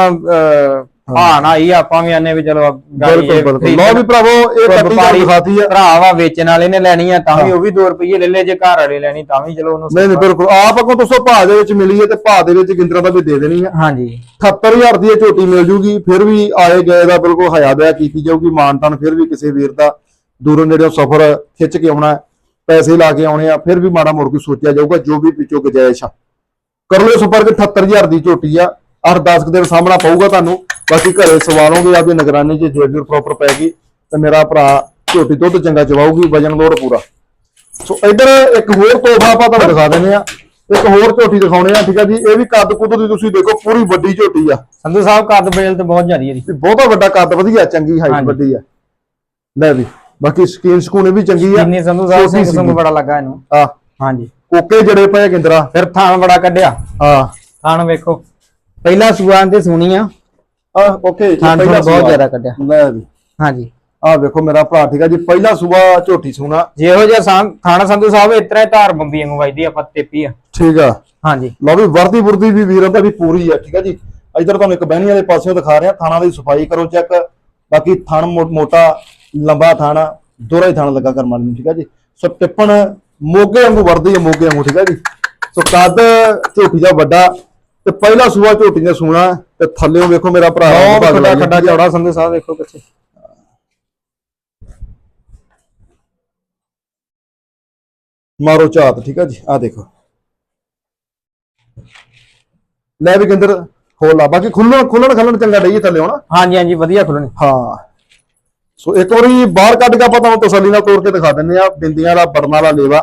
ਹਾਂ। ਨਾ ਹੀ ਆਪਾਂ ਵੀ ਆਨੇ ਵੀ ਚਲੋ ਬਿਲਕੁਲ ਇਹ ਬਿਲਕੁਲ ਲਓ ਵੀ ਭਰਾਵੋ ਇਹ ਕੱਟੀ ਦੀ ਦਿਖਾਤੀ ਆ। ਭਰਾ ਵਾ ਵੇਚਣ ਵਾਲੇ ਨੇ ਲੈਣੀ ਆ ਤਾਂ ਵੀ ਉਹ ਵੀ 2 ਰੁਪਏ ਲੈ ਲੈ ਜੇ ਘਰ ਵਾਲੇ ਲੈਣੀ ਤਾਂ ਵੀ ਚਲੋ ਉਹਨੂੰ ਨਹੀਂ ਨਹੀਂ ਬਿਲਕੁਲ। ਆਪ ਅੱਗੋਂ ਤੁਸੀਂ ਭਾਅ ਦੇ ਵਿੱਚ ਮਿਲੀ ਹੈ ਤੇ ਭਾਅ ਦੇ ਵਿੱਚ ਗਿੰਦਰਾ ਦਾ ਵੀ ਦੇ ਦੇਣੀ ਆ। ਹਾਂਜੀ। 78000 ਦੀ ਇਹ ਝੋਟੀ ਮਿਲ ਜੂਗੀ ਫਿਰ ਵੀ ਆਏ ਗਏ ਦਾ ਬਿਲਕੁਲ ਹਯਾ ਦਇਆ ਕੀਤੀ ਜਾਊਗੀ ਮਾਨਤਾਨ ਫਿਰ ਵੀ ਕਿਸੇ ਵੀਰ ਦਾ ਦੂਰੋਂ ਨੇੜਿਓਂ ਸਫ਼ਰ ਖਿੱਚ ਕੇ ਆਉਣਾ। ਹੈ, ਪੈਸੇ ਲਾ ਕੇ ਆਉਣੇ ਆ ਫਿਰ ਵੀ ਮਾੜਾ ਮੋੜ ਕੇ ਸੋਚਿਆ ਜਾਊਗਾ ਜੋ ਵੀ ਪਿੱਛੋਂ ਗੁਜਾਇਸ਼ ਆ। ਕਰ ਲਿਓ ਸੰਪਰਕ 78000 ਦੀ ਝੋਟੀ ਆ। 8-10 ਦਿਨ ਸਾਹਮਣਾ ਪਊਗਾ ਤੁਹਾਨੂੰ। ਬਾਕੀ ਘਰੇ ਸਵਾਲੋਗੇ ਆਪਦੀ ਨਿਗਰਾਨੀ 'ਚ ਜੇ ਵੀਰ ਪ੍ਰੋਪਰ ਪੈ ਗਈ ਤੇ ਮੇਰਾ ਭਰਾ ਝੋਟੀ ਦੁੱਧ ਚੰਗਾ ਚਵਾਊਗੀ ਵਜਨ ਲੋਡ ਪੂਰਾ। ਸੋ ਇੱਧਰ ਇੱਕ ਹੋਰ ਤੋਹਫਾ ਆਪਾਂ ਤੁਹਾਨੂੰ ਦਿਖਾ ਦਿੰਦੇ ਆ। ਇੱਕ ਹੋਰ ਝੋਟੀ ਦਿਖਾਉਣੇ ਆ ਠੀਕ ਆ ਜੀ? ਇਹ ਵੀ ਕੱਦ ਕੁੱਦ ਦੀ ਤੁਸੀਂ ਦੇਖੋ ਪੂਰੀ ਵੱਡੀ ਝੋਟੀ ਆ। ਸੰਧੂ ਸਾਹਿਬ ਕੱਦ ਬੇਲ ਤੇ ਬਹੁਤ ਜ਼ਿਆਦੀ ਹੈ ਜੀ। ਬਹੁਤਾ ਵੱਡਾ ਕੱਦ ਵਧੀਆ ਚੰਗੀ ਹਾਈਟ। ਵੱਡੀ ਆ। ਲੈ ਵੀ। ਬਾਕੀ ਸਕੀਨ ਸਕੂਨ ਵੀ ਚੰਗੀ ਆ। ਜਿੰਨੀ ਸੰਧੂ ਸਾਹਿਬ ਸਿੰਘ ਸੀਗੀ। ਬੜਾ ਲੱਗਾ ਇਹਨੂੰ। ਆ ਹਾਂਜੀ। ਕੋਕੇ ਜੜੇ ਪਏ ਗਿੰਦਰਾ ਫਿਰ ਥਾਣ ਬੜਾ ਕੱਢਿਆ। ਹਾਂ। ਥਾਣ ਵੇਖੋ। ਪਹਿਲਾ ਸੂਆ ਤੇ ਸੁਣੀ ਆ। ਆ ਓਕੇ ਥਾਣ ਥੋੜਾ ਬਹੁਤ ਜ਼ਿਆਦਾ ਕੱਢਿਆ। ਲੈ ਵੀ। ਹਾਂਜੀ। ਆ ਵੇਖੋ ਮੇਰਾ ਭਰਾ ਠੀਕ ਆ ਜੀ ਪਹਿਲਾ ਸੂਬਾ ਝੋਟੀ ਸੂਣਾ। ਜਿਹੋ ਜਿਹਾ ਸਾਂ ਥਾਣਾ ਸੰਧੂ ਸਾਹਿਬ ਇਸ ਤਰ੍ਹਾਂ ਹੀ ਧਾਰ ਬੰਬੀ ਵਾਂਗੂ ਵੱਜਦੀ ਆਪਾਂ ਤੇਪੀ ਆ। ਠੀਕ ਆ। ਹਾਂਜੀ। ਲਓ ਵੀ ਵਰਦੀ ਵਰਦੀ ਵੀ ਵੀਰਾਂ ਦਾ ਵੀ ਪੂਰੀ ਆ ਠੀਕ ਆ ਜੀ। ਇਧਰ ਤੁਹਾਨੂੰ ਇੱਕ ਬਹਿਣੀ ਵਾਲੇ ਪਾਸਿਓਂ ਦਿਖਾ ਰਿਹਾ ਥਾਣਾ ਦੀ ਸਫ਼ਾਈ ਕਰੋ ਚੈੱਕ। ਬਾਕੀ ਥਣ ਮੋਟਾ ਲੰਬਾ ਥਾਣਾ ਦੋਰਾ ਹੀ ਥਣ ਲੱਗਾ ਕਰਮਾਂ ਨੂੰ ਠੀਕ ਆ ਜੀ? ਸੋ ਟਿੱਪਣ ਮੋਗੇ ਵਾਂਗੂ ਵਰਦੀ ਆ ਮੋਗੇ ਵਾਂਗੂ ਠੀਕ ਆ ਜੀ? ਸੋ ਕੱਦ ਝੋਟੀ ਦਾ ਵੱਡਾ ਤੇ ਪਹਿਲਾ ਸੂਆ ਝੋਟੀ ਨੇ ਸੂਣਾ ਤੇ ਥੱਲੇੋਂ ਵੇਖੋ ਮੇਰਾ ਭਰਾ ਖੱਡਾ ਆ। ਚੌੜਾ ਸੰਧੂ ਸਾਹਿਬ ਵੇਖੋ ਪਿੱਛੇ। ਮਾਰੋ ਝਾਤ ਠੀਕ ਆ ਜੀ? ਆ ਦੇਖੋ। ਲੈ ਵੀ ਕਿੰਦਰ ਹੋਲਾ ਬਾਕੀ ਖੁੱਲਣ ਖੁੱਲਣ ਖੱਲਣ ਚੰਗਾ ਡਈ ਥੱਲੇ ਹੋਣਾ ਹਾਂਜੀ ਹਾਂਜੀ ਵਧੀਆ ਖੁੱਲਣੀ। ਹਾਂ। ਸੋ ਇੱਕ ਵਾਰੀ ਬਾਹਰ ਕੱਢ ਕੇ ਆਪਾਂ ਤੁਹਾਨੂੰ ਤਸੱਲੀ ਨਾਲ ਤੋੜ ਕੇ ਦਿਖਾ ਦਿੰਨੇ ਆ ਬਿੰਦੀਆਂ ਵਾਲਾ ਬੜਨ ਵਾਲਾ ਲੇਵਾ।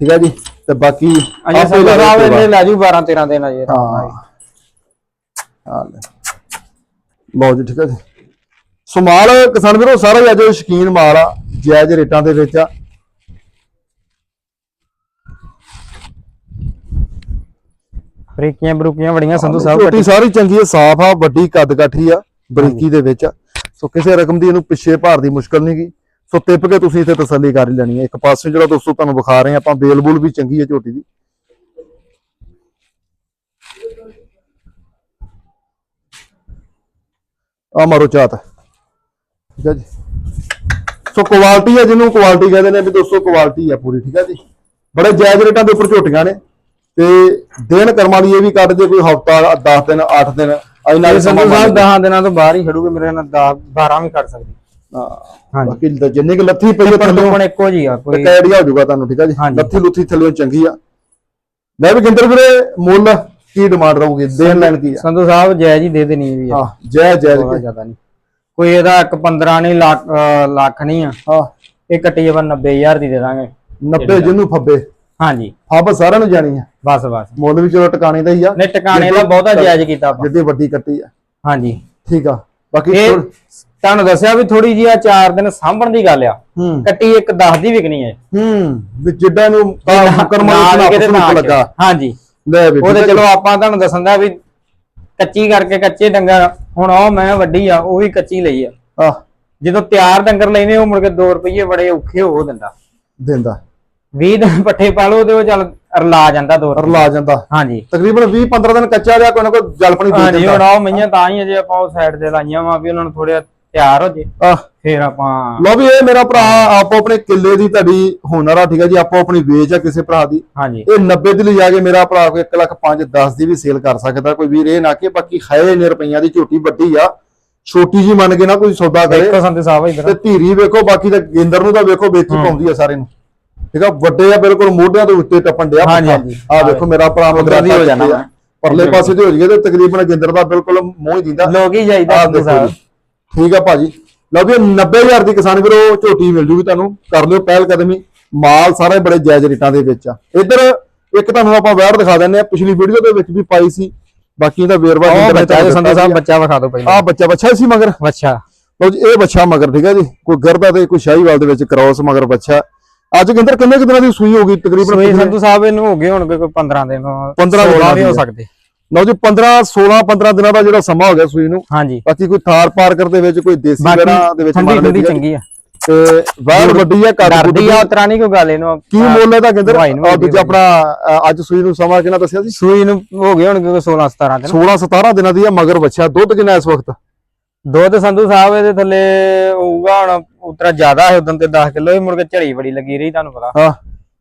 ਠੀਕ ਹੈ ਜੀ? ਤੇ ਬਾਕੀ ਅਜੇ ਸਾਹਿਬ ਸੇਵਾ। ਇਹਨੇ ਲੈ ਜੂ 12 13 ਦਿਨ ਅਜੇ। ਹਾਂ। ਹਾਂ ਲੈ। ਲਓ ਜੀ ਠੀਕ ਹੈ ਜੀ। ਸੋ ਮਾਲ ਕਿਸਾਨ ਵੀਰੋ ਸਾਰਾ ਹੀ ਅੱਜ ਸ਼ਕੀਨ ਮਾਲ ਆ ਜਾਇਜ਼ ਰੇਟਾਂ ਦੇ ਵਿੱਚ ਆ। ਬਰੀਕੀਆਂ ਬਰੂਕੀਆਂ ਬੜੀਆਂ ਸੰਧੂ ਸਾਹਿਬ ਝੋਟੀ ਸਾਰੀ ਚੰਗੀ ਸਾਫ਼ ਆ ਵੱਡੀ ਕੱਦ ਕਾਠੀ ਆ ਬਰੀਕੀ ਦੇ ਵਿੱਚ ਆ। ਸੋ ਕਿਸੇ ਰਕਮ ਦੀ ਇਹਨੂੰ ਪਿੱਛੇ ਭਾਰ ਦੀ ਮੁਸ਼ਕਲ ਨਹੀਂ ਗਈ ਸੋ ਟਿੱਪ ਕੇ ਤੁਸੀਂ ਇੱਥੇ ਤਸੱਲੀ ਕਰ ਲੈਣੀ ਹੈ। ਇੱਕ ਪਾਸੇ ਜਿਹੜਾ ਦੋਸਤੋ ਤੁਹਾਨੂੰ ਵਿਖਾ ਰਹੇ ਆਪਾਂ ਬੇਲ ਬੂਲ ਵੀ ਚੰਗੀ ਹੈ ਝੋਟੀ ਦੀ। ਆ ਮਾਰੋ ਚਾਤ। ਠੀਕ ਸੋ ਕੁਆਲਿਟੀ ਹੈ ਜਿਹਨੂੰ ਕੁਆਲਿਟੀ ਕਹਿੰਦੇ ਨੇ ਵੀ ਦੋਸਤੋ ਕੁਆਲਿਟੀ ਹੈ ਪੂਰੀ, ਠੀਕ ਹੈ ਜੀ। ਬੜੇ ਜਾਇਜ਼ ਰੇਟਾਂ ਦੇ ਉੱਪਰ ਝੋਟੀਆਂ ਨੇ ਤੇ ਦਿਨ ਕਰਮਾਂ ਲਈ ਇਹ ਵੀ ਕੱਢ ਜੇ ਕੋਈ ਹਫਤਾ 10 ਦਿਨ 8 ਦਿਨ। ਸਮਾਂ ਸੰਧੂ ਸਾਹਿਬ ਮੰਨ 10 ਦਿਨਾਂ ਤੋਂ ਬਾਹਰ ਹੀ ਖੜੂਗੇ ਮੇਰੇ ਨਾਲ 10 12 ਵੀ ਕੱਢ ਸਕਦੀ। ਹਾਂ। ਹਾਂਜੀ। ਬਾਕੀ ਲ- ਜਿੰਨੀ ਕਿ ਲੱਥੀ ਪਈ ਹੈ ਪਰ ਥੱਲੇ ਹੁਣ ਇੱਕੋ ਜੀ ਆ ਕੋਈ ਕੈਡੀਆ ਹੋ ਜਾਊਗਾ ਤੁਹਾਨੂੰ ਠੀਕ ਹੈ ਜੀ? ਹਾਂਜੀ। ਲੱਥੀ ਲੁੱਥੀ ਥੱਲੇ ਚੰਗੀ ਆ। ਮੈਂ ਵੀ ਗਿੰਦਰ ਵੀਰੇ ਮੁੱਲ ਕੀ ਡਿਮਾਂਡ ਰਹੂਗੀ? ਦੇਣ ਲੈਣ ਕੀ ਆ? ਸੰਧੂ ਸਾਹਿਬ ਜਾਇਜ਼ ਹੀ ਦੇ ਦੇਣੀ ਵੀ ਆ। ਹਾਂ ਜੈ ਜੈ ਬਹੁਤ ਜ਼ਿਆਦਾ ਨਹੀਂ। ਕੋਈ ਇਹਦਾ ਇੱਕ 15 ਨਹੀਂ ਲੱਖ ਲੱਖ ਨਹੀਂ ਆ। ਹਾਂ। ਇਹ ਕੱਟੀ ਆਪਾਂ 90000 ਦੀ ਦੇ ਦਾਂਗੇ। 90 ਜਿਹਨੂੰ ਫੱਬੇ। ਹਾਂਜੀ। ਫੱਬ ਸਾਰਿਆਂ ਨੂੰ ਜਾਣੀ ਆ। ਬਸ ਬਸ। ਮੁੱਲ ਵੀ ਚਲੋ ਟਿਕਾਣੇ ਦਾ ਹੀ ਆ। ਨੇ ਟਿਕਾਣੇ ਦਾ ਬਹੁਤਾ ਜਾਇਜ਼ ਕੀਤਾ ਆਪਾਂ। ਜਿੱਡੀ ਵੱਡੀ ਕੱਟੀ ਆ। ਹਾਂਜੀ। ਠੀਕ ਆ। ਬਾਕੀ ਇਹ ਤੁਹਾਨੂੰ ਦੱਸਿਆ ਵੀ ਥੋੜੀ ਜਿਹੀ ਆ 4 ਦਿਨ ਸਾਂਭਣ ਦੀ ਗੱਲ ਆ। ਕੱਟੀ ਇੱਕ 10 ਦੀ ਵਿਕਣੀ ਹੈ ਹੂੰ। ਵੀ ਜਿੱਦਾਂ ਨੂੰ ਕਰਮਾਂ ਨਾਲ ਨੂੰ ਕਿਤੇ ਲੱਗਾ। ਹਾਂਜੀ। ਲੈ ਵੀ ਉਹਦੇ ਚਲੋ ਆਪਾਂ ਤੁਹਾਨੂੰ ਦੱਸਣ ਦਾ ਵੀ ਕੱਚੀ ਕਰਕੇ ਕੱਚੇ ਡੰਗਰ ਹੁਣ ਉਹ ਮੈਂ ਵੱਡੀ ਆ ਉਹ ਵੀ ਕੱਚੀ ਲਈ ਆ। ਆ ਜਦੋਂ ਤਿਆਰ ਡੰਗਰ ਲੈਨੇ ਉਹ ਮੁੜ ਕੇ 2 ਰੁਪਏ ਬੜੇ ਔਖੇ ਹੋ ਦਿੰਦਾ। ਦਿੰਦਾ। 20 ਦਿਨ ਪੱਠੇ ਪਾ ਲਓ ਤੇ ਉਹ ਚੱਲ ਰਲਾ ਜਾਂਦਾ 2 ਰੁਪਏ ਰਲਾ ਜਾਂਦਾ। ਹਾਂਜੀ। ਤਕਰੀਬਨ 20 15 ਦਿਨ ਕੱਚਾ ਰਿਹਾ ਕੋਈ ਨਾ ਕੋਈ ਜਲਪਣੀ ਦੇ ਹਾਂਜੀ ਹੁਣ ਦਿੰਦਾ ਉਹ ਮਈਆਂ ਤਾਂ ਹੀ ਅਜੇ ਆਪਾਂ ਉਹ ਸਾਈਡ ਤੇ ਲਾਈਆਂ ਵਾ ਵੀ ਉਹਨਾਂ ਨੂੰ ਥੋੜਾ ਤਿਆਰ ਹੋ ਜੇ। ਆ ਫੇਰ ਆਪਾਂ ਲੋ ਵੀ ਇਹ ਮੇਰਾ ਭਰਾ ਆਪੋ ਆਪਣੇ ਕਿੱਲੇ ਦੀ ਤੁਹਾਡੀ ਹੁਨਰ ਆ ਠੀਕ ਹੈ ਜੀ ਆਪੋ ਆਪਣੀ ਵੇਚ ਆ ਕਿਸੇ ਭਰਾ ਦੀ। ਹਾਂਜੀ। ਇਹ 90 ਦੀ ਲਿਜਾ ਕੇ ਮੇਰਾ ਭਰਾ ਕੋਈ 1 ਲੱਖ 5 10 ਦੀ ਵੀ ਸੇਲ ਕਰ ਸਕਦਾ। ਕੋਈ ਵੀਰ ਇਹ ਨਾ ਕਿ ਬਾਕੀ ਖਾਏ ਨੇ ਰੁਪਈਆਂ ਦੀ ਝੋਟੀ ਵੱਡੀ ਆ। ਛੋਟੀ ਜੀ ਮੰਨ ਕੇ ਨਾ ਕੋਈ ਸੌਦਾ ਕਰੇ। ਤੇ ਧੀਰੀ ਵੇਖੋ ਬਾਕੀ ਤਾਂ ਗੇਂਦਰ ਨੂੰ ਤਾਂ ਵੇਖੋ ਵੇਚੀ ਪਾਉਂਦੀ ਆ ਸਾਰੇ ਨੂੰ। ਠੀਕ ਆ? ਵੱਡੇ ਆ ਬਿਲਕੁਲ ਮੋਢਿਆਂ ਤੋਂ ਉੱਤੇ ਟੱਪਣ ਡਿਆ ਹਾਂਜੀ। ਆ ਵੇਖੋ ਮੇਰਾ ਭਰਾ ਉੱਧਰ ਦੀ ਹੋ ਜਾਣਾ ਵਾ। ਪਰਲੇ ਪਾਸੇ ਤੇ ਹੋ ਜੀਏ ਤੇ ਤਕਰੀਬਨ ਗੇਂਦਰ ਦਾ ਬਿਲਕੁਲ ਮੂੰਹ ਹੀ ਦਿੰਦਾ। ਲੋਕ ਹੀ ਜਾਈਦਾ ਆਹ ਸੰਤੇ ਦੇਖੋ ਸਾਹਿਬ ਜੀ। ਠੀਕ ਆ ਭਾਜੀ। ਲਓ ਵੀ 90000 ਦੀ ਕਿਸਾਨ ਵੀਰੋ ਝੋਟੀ ਮਿਲ ਜੂਗੀ ਤੁਹਾਨੂੰ। ਕਰ ਲਿਓ ਪਹਿਲ ਕਦਮੀ। ਮਾਲ ਸਾਰੇ ਬੜੇ ਜਾਇਜ਼ ਰੇਟਾਂ ਦੇ ਵਿੱਚ ਆ। ਇੱਧਰ ਇੱਕ ਤੁਹਾਨੂੰ ਆਪਾਂ ਵੈਰ ਦਿਖਾ ਦਿੰਦੇ ਆ ਪਿਛਲੀ ਵੀਡੀਓ ਦੇ ਵਿੱਚ ਵੀ ਪਾਈ ਸੀ। ਬਾਕੀ ਇਹਦਾ ਵੇਰਵਾ ਉਹ ਜਿੰਦਰ ਨੇ ਬੱਚਾ ਤੁਹਾਨੂੰ ਦਿੱਤਾ ਸਾਹਿਬ। ਬੱਚਾ ਵਿਖਾ ਦਿਓ ਪਹਿਲਾਂ। ਆਹ ਬੱਚਾ ਬੱਚਾ ਸੀ ਮਗਰ। ਬੱਚਾ। ਲਓ ਜੀ ਇਹ ਬੱਚਾ ਮਗਰ ਠੀਕ ਹੈ ਜੀ। ਕੋਈ ਗਰਦਾ ਤੇ ਕੋਈ ਸ਼ਾਹੀਵਾਲ ਦੇ ਵਿੱਚ ਕ੍ਰਾਸ ਮਗਰ ਬੱਚਾ। ਅੱਜ ਕਿੰਦਰ ਕਿੰਨੇ ਕੁ ਦਿਨਾਂ ਦੀ ਸੂਈ ਹੋ ਗਈ ਤਕਰੀਬਨ ਸੂਈ ਸੰਧੂ ਸਾਹਿਬ ਇਹਨੂੰ ਹੋ ਗਏ ਹੋਣਗੇ ਕੋਈ 15 ਦਿਨ 15 16 ਦਿਨਾਂ ਵੀ ਹੋ। ਸਕਦੇ। ਲਓ ਜੀ 15 16 15 ਦਿਨਾਂ ਦਾ ਜਿਹੜਾ ਸਮਾਂ ਹੋ ਗਿਆ ਸੂਈ ਨੂੰ। ਹਾਂਜੀ। ਬਾਕੀ ਕੋਈ ਥਾਰ ਪਾਰਕਰ ਦੇ ਵਿੱਚ ਕੋਈ ਦੇਸੀ ਵੜਾ ਦੇ ਵਿੱਚ ਠੰਡੀ ਠੰਡੀ ਚੰਗੀ ਆ। ਤੇ ਬਾਹਰ ਵੱਡੀ ਆ ਕੱਦ ਡਰਦੀ ਆ ਉਤਰਾ ਨਹੀਂ ਕੋਈ ਗੱਲ ਇਹਨੂੰ। ਕੀ ਮੁੱਲ ਕਿੰਦਰ ਨੂੰ ਆ ਹੁੰਦੀ ਦੂਜਾ ਆਪਣਾ ਅੱਜ ਸੂਈ ਨੂੰ ਸਮਾਂ ਕਿੰਨਾ ਦੱਸਿਆ ਸੀ ਸੂਈ ਨੂੰ ਹੋ ਗਏ ਹੋਣਗੇ ਕੋਈ 16 17 ਦਿਨ। 16 17 ਦਿਨਾਂ ਦੀ ਆ ਮਗਰ ਬੱਚਾ ਦੁੱਧ ਕਿੰਨਾ ਇਸ ਵਕਤ? ਦੁੱਧ ਸੰਧੂ ਸਾਹਿਬ ਇਹਦੇ ਥੱਲੇ ਹੋਊਗਾ ਹੁਣ ਉਤਰਾ ਜ਼ਿਆਦਾ ਹੈ ਉਦੋਂ ਤੇ 10 ਕਿਲੋ ਹੀ ਮੁੜ ਕੇ ਝੜੀ ਬੜੀ ਲੱਗੀ ਰਹੀ ਤੁਹਾਨੂੰ ਪਤਾ। ਹਾਂ।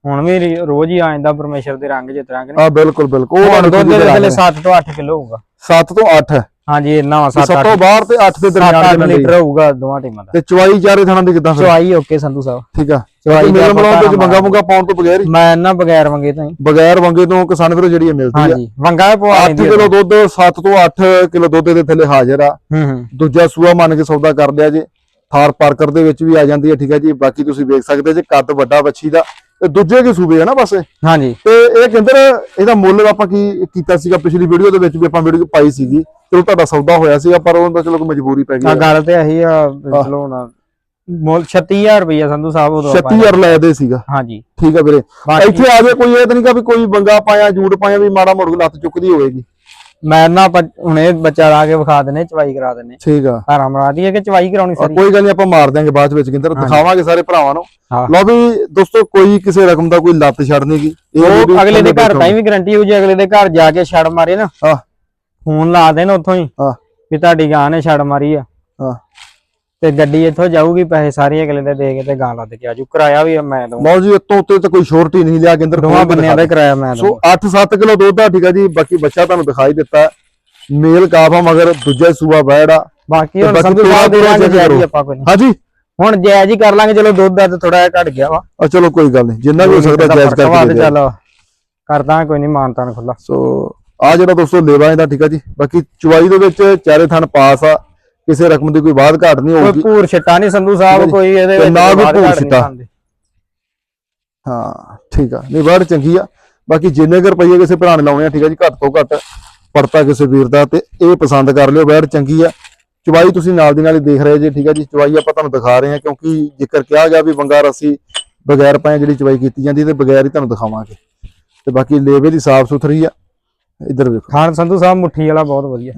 ਹੁਣ ਵੀ ਰੀ- ਰੋਜ਼ ਹੀ ਆ ਜਾਂਦਾ ਪਰਮੇਸ਼ਰ ਦੇ ਰੰਗ ਜਿਸ ਤਰ੍ਹਾਂ ਕਿ ਆ ਬਿਲਕੁਲ ਬਿਲਕੁਲ। ਉਹ ਹੁਣ ਦੁੱਧ ਦੇ ਥੱਲੇ 7 ਤੋਂ 8 ਕਿਲੋ ਹੋਊਗਾ। 7 ਤੋਂ 8 ਹਾਂਜੀ ਇੰਨਾ ਵਾ 7 7 ਤੋਂ ਬਾਹਰ ਤੇ 8 ਦੇ ਦਰਮਿਆਨ 8 ਦੇ ਲੀਟਰ ਹੋਊਗਾ ਦੋਵਾਂ ਟੀਮਾਂ ਦਾ। ਤੇ ਚਵਾਈ ਚਾਰੇ ਥਾਣਾ ਦੀ ਕਿਦਾਂ ਫਿਰ? ਚਵਾਈ ਓਕੇ ਸੰਧੂ ਸਾਹਿਬ। ਠੀਕ ਆ। ਚਵਾਈ ਦਾ ਮੇਲ ਮਲਾਉਣ ਤੇ ਮੰਗਾ ਮੁੰਗਾ ਪਾਉਣ ਤੋਂ ਬਗੈਰ ਹੀ? ਮੈਂ ਨਾ ਬਗੈਰ ਮੰਗੇ ਤਾਂ ਹੀ। ਬਗੈਰ ਵੰਗੇ ਤੋਂ ਕਿਸਾਨ ਵੀਰੋ ਜਿਹੜੀ ਇਹ ਮਿਲਦੀ ਆ। ਹਾਂਜੀ ਵੰਗਾ ਪਵਾ 8 ਲੈਂਦੀ ਕਿਲੋ ਦੁੱਧ 7 ਤੋਂ 8 ਕਿਲੋ ਦੁੱਧ ਦੇ ਥੱਲੇ ਹਾਜ਼ਰ ਆ। ਹੂੰ ਹੂੰ। ਦੂਜਾ ਸੂਆ ਮੰਨ ਕੇ ਸੌਦਾ ਕਰ ਲਿਆ ਜੇ। ਥਾਰ ਪਾਰਕਰ ਦੇ ਵਿੱਚ ਵੀ ਆ ਜਾਂਦੀ ਹੈ ਠੀਕ ਹੈ ਜੀ। ਬਾਕੀ ਤੁਸੀਂ ਵੇਖ ਸਕਦੇ ਜੇ ਕੱਦ ਵੱਡਾ ਬੱਚੀ ਦਾ। ਤੇ ਦੂਜੇ ਕੀ ਸੂਬੇ ਆ ਨਾ ਬਸ ਹਾਂਜੀ। ਤੇ ਇਹ ਕਹਿੰਦੇ ਇਹਦਾ ਮੁੱਲ ਆਪਾਂ ਕੀ ਕੀਤਾ ਸੀਗਾ? ਪਿਛਲੀ ਵੀਡੀਓ ਦੇ ਵਿੱਚ ਵੀ ਆਪਾਂ ਵੀਡੀਓ ਪਾਈ ਸੀਗੀ। ਚਲੋ ਤੁਹਾਡਾ ਸੌਦਾ ਹੋਇਆ ਸੀਗਾ ਪਰ ਉਹਦਾ ਚਲੋ ਕੋਈ ਮਜਬੂਰੀ ਪੈ ਆ। ਗਈ ਗੱਲ ਤੇ ਆਹੀ ਆ ਚਲੋ ਨਾ ਮੁੱਲ 36000 ਰੁਪਇਆ ਸੰਧੂ ਸਾਹਿਬ ਉਦੋਂ ਆਪਾਂ- 36000 ਲੈ ਦੇ ਸੀਗਾ। ਹਾਂਜੀ। ਠੀਕ ਹੈ ਵੀਰੇ। ਇੱਥੇ ਆ ਜੇ ਕੋਈ ਇਹ ਤਾਂ ਨਹੀਂ ਕਿ ਵੀ ਕੋਈ ਬੰਗਾ ਪਾਇਆ ਜੂੜ ਪਾਇਆ ਵੀ ਮਾੜਾ ਮੋੜ ਲੱਤ ਚੁੱਕਦੀ ਹੋਵੇਗੀ। ਮੈਂ ਨਾ ਹੁਣੇ ਬੱਚਾ ਲਾ ਕੇ ਵਿਖਾ ਦਿੰਨੇ ਚਵਾਈ ਕਰਾ ਦਿੰਨੇ ਠੀਕ ਆ। ਧਾਰਾ ਮਰਾ ਦਈਏ ਕਿ ਚਵਾਈ ਕਰਾਉਣੀ ਆ, ਸਾਰੀ? ਕੋਈ ਗੱਲ ਨਹੀਂ ਆਪਾਂ ਮਾਰ ਦਿਆਂਗੇ ਬਾਅਦ ਵਿੱਚ ਕਿੰਦਰ ਦਿਖਾਵਾਂਗੇ ਸਾਰੇ ਭਰਾਵਾਂ ਨੂੰ। ਲਓ ਵੀ ਦੋਸਤੋ ਕੋਈ ਕਿਸੇ ਰਕਮ ਦਾ ਕੋਈ ਲੱਤ ਛੱਡਣੀਗੀ। ਇਹ ਉਹ ਅਗਲੇ ਦੇ ਘਰ। ਤਾਂ ਵੀ ਗਰੰਟੀ ਹੋ ਜੇ ਅਗਲੇ ਦੇ ਘਰ ਜਾ ਕੇ ਛੜ ਮਾਰੇ ਨਾ। ਹਾਂ। ਫੋਨ ਲਾ ਦੇਣ ਉੱਥੋਂ ਹੀ ਹਾਂ। ਵੀ ਤੁਹਾਡੀ ਗਾਂ ਨੇ ਛੜ ਮਾਰੀ ਆ। ਤੇ ਗੱਡੀ ਇੱਥੋਂ ਜਾਊਗੀ ਪੈਸੇ ਸਾਰੇ ਅਗਲੇ ਦੇ ਦੇ ਕੇ ਤੇ ਗਾਂ ਲੱਦ ਕੇ ਆਜੂ। ਕਿਰਾਇਆ ਵੀ ਮੈਂ ਦਊਂ। ਲਓ ਜੀ ਇਤੋਂ ਉੱਤੇ ਤਾਂ ਕੋਈ ਸ਼ੋਰਟੀ ਨਹੀਂ ਲਿਆ ਕਿੰਦਰ ਦੋਵਾਂ ਬੰਨਿਆਂ ਦਾ ਕਿਰਾਇਆ ਮੈਂ ਸੋ 8-7 ਕਿਲੋ ਦੁੱਧ ਆ ਠੀਕ ਆ ਜੀ ਬਾਕੀ ਬੱਚਾ ਤੁਹਾਨੂੰ ਦਿਖਾਈ ਦਿੱਤਾ। ਮੇਲ ਕਾਫਾ ਮਗਰ ਦੂਜਾ ਸੂਆ ਬੈੜਾ ਬਾਕੀ ਹੁਣ ਦੇ ਹੀ ਕਰੋ। ਆਪਾਂ ਕੋਈ। ਹਾਂਜੀ? ਹੁਣ ਜਾਇਜ਼ ਹੀ ਕਰ ਲਾਂਗੇ ਚਲੋ ਦੁੱਧ ਦਾ ਤੇ ਥੋੜਾ ਜਿਹਾ ਘਟ ਗਿਆ ਵਾ। ਆ ਚਲੋ ਕੋਈ ਗੱਲ ਨਹੀਂ ਜਿੰਨਾ ਵੀ ਹੋ ਸਕਦਾ ਜਾਇਜ਼ ਕਰਕੇ ਦੇ। ਚੱਲ ਕਰਦਾ ਕੋਈ ਨਹੀਂ ਮਾਨਤਾ ਨੂੰ ਖੁੱਲਾ ਸੋ ਆ ਜਿਹੜਾ ਦੋਸਤੋ ਲੇਵਾ ਇਹਦਾ ਠੀਕ ਆ ਜੀ। ਬਾਕੀ ਚੁਵਾਈ ਦੇ ਵਿੱਚ ਚਾਰੇ ਥਣ ਪਾਸ ਆ। ਕਿਸੇ ਰਕਮ ਦੀ ਕੋਈ ਬਾਤ ਘਾਟ ਨਹੀਂ ਕੋਈ ਹੋਊਗੀ। ਭੂਰ ਛਟਾ ਨਹੀਂ ਸੰਧੂ ਸਾਹਿਬ ਕੋਈ ਇਹਦੇ ਵਿੱਚ ਨਾ ਕੋਈ ਭੂਰ ਛਿੱਟਾ। ਹਾਂ ਠੀਕ ਆ। ਨਹੀਂ ਬਾੜ ਚੰਗੀ ਆ। ਬਾਕੀ ਜਿੰਨੇ ਕੁ ਰੁਪਈਏ ਕਿਸੇ ਭਰਾ ਨੇ ਲਾਉਣੇ ਆ ਠੀਕ ਆ ਜੀ ਘੱਟ ਤੋਂ ਘੱਟ ਪੜਤਾ ਕਿਸੇ ਵੀਰ ਦਾ ਤੇ ਇਹ ਪਸੰਦ ਕਰ ਲਿਓ ਬੈੜ ਚੰਗੀ ਆ। ਚਵਾਈ ਤੁਸੀਂ ਨਾਲ ਦੀ ਨਾਲ ਹੀ ਦੇਖ ਰਹੇ ਜੀ ਠੀਕ ਆ ਜੀ ਚਵਾਈ ਆਪਾਂ ਤੁਹਾਨੂੰ ਦਿਖਾ ਰਹੇ ਹਾਂ ਕਿਉਂਕਿ ਜ਼ਿਕਰ ਕਿਹਾ ਗਿਆ ਵੀ ਬੰਗਾ ਰਸੀ ਬਗੈਰ ਪਾਏ ਜਿਹੜੀ ਚਵਾਈ ਕੀਤੀ ਜਾਂਦੀ ਤੇ ਬਗੈਰ ਹੀ ਤੁਹਾਨੂੰ ਦਿਖਾਵਾਂਗੇ। ਤੇ ਬਾਕੀ ਲੇਵੇ ਦੀ ਸਾਫ਼ ਸੁਥਰੀ ਆ। ਇੱਧਰ ਵੇਖੋ। ਖਾਨ ਸੰਧੂ ਸਾਹਿਬ ਮੁੱਠੀ ਵਾਲਾ ਬਹੁਤ ਵਧੀਆ।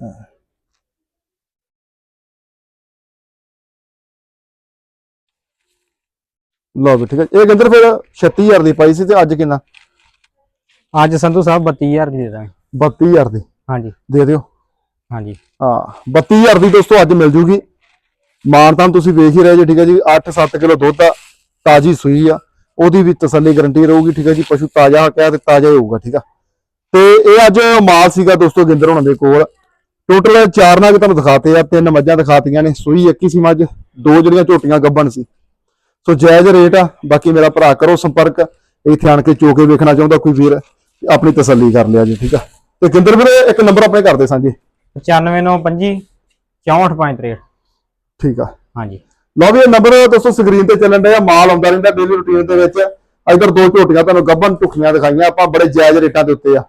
ਲਓ ਵੀ ਠੀਕ ਆ ਇਹ ਕਹਿੰਦੇ ਫਿਰ 36000 ਦੀ ਪਾਈ ਸੀ ਤੇ ਅੱਜ ਕਿੰਨਾ? ਅੱਜ ਸੰਧੂ ਸਾਹਿਬ 32000 ਦੀ ਦੇ ਦਾਂਗੇ। 32000 ਦੀ। ਹਾਂਜੀ। ਦੇ ਦਿਓ। ਹਾਂਜੀ। ਹਾਂ 32000 ਦੀ ਦੋਸਤੋ ਅੱਜ ਮਿਲ ਜੂਗੀ। ਮਾਨਤਾਂ ਤੁਸੀਂ ਵੇਖ ਹੀ ਰਹੇ ਜੀ ਠੀਕ ਹੈ ਜੀ। 8-7 ਕਿਲੋ ਦੁੱਧ ਆ ਤਾਜੀ ਸੂਈ ਆ। ਉਹਦੀ ਵੀ ਤਸੱਲੀ ਗਰੰਟੀ ਰਹੂਗੀ ਠੀਕ ਹੈ ਜੀ। ਪਸ਼ੂ ਤਾਜ਼ਾ ਕਹਿ ਤੇ ਤਾਜ਼ਾ ਹੀ ਹੋਊਗਾ ਠੀਕ ਆ। ਤੇ ਇਹ ਅੱਜ ਮਾਲ ਸੀਗਾ ਦੋਸਤੋ ਗਿੰਦਰ ਹੋਣਾ ਦੇ ਕੋਲ। ਟੋਟਲ ਚਾਰ ਨਾਗ ਤੁਹਾਨੂੰ ਦਿਖਾਤੇ ਆ ਤਿੰਨ ਮੱਝਾਂ ਦਿਖਾਤੀਆਂ ਨੇ। ਸੂਈ ਇੱਕ ਹੀ ਸੀ ਮੱਝ ਦੋ ਜਿਹੜੀਆਂ ਝੋਟੀਆਂ ਗੱਬਣ ਸੀ। ਸੋ ਜਾਇਜ਼ ਰੇਟ ਆ ਬਾਕੀ ਮੇਰਾ ਭਰਾ ਕਰੋ ਸੰਪਰਕ ਇੱਥੇ ਆਣ ਕੇ ਚੋਕੇ ਵੇਖਣਾ ਚਾਹੁੰਦਾ ਕੋਈ ਵੀਰ ਆਪਣੀ ਤਸੱਲੀ ਕਰ ਲਿਆ ਜੀ ਠੀਕ ਆ। ਤੇ ਗਿੰਦਰ ਵੀਰੇ ਇੱਕ ਨੰਬਰ ਆਪਣੇ ਕਰਦੇ ਸਾਂਝੇ। 95925 64563 ਠੀਕ ਆ। ਹਾਂਜੀ। ਲਓ ਵੀ ਇਹ ਨੰਬਰ ਦੋਸਤੋ ਸਕਰੀਨ ਤੇ ਚੱਲਣ ਡਿਆ ਮਾਲ ਆਉਂਦਾ ਰਹਿੰਦਾ ਡੇਲੀ ਰੁਟੀਨ ਦੇ ਵਿੱਚ। ਇਧਰ ਦੋ ਝੋਟੀਆਂ ਤੁਹਾਨੂੰ ਗੱਬਨ ਟੁਕੀਆਂ ਦਿਖਾਈਆਂ ਆਪਾਂ ਬੜੇ ਜਾਇਜ਼ ਰੇਟਾਂ ਦੇ ਉੱਤੇ ਆ।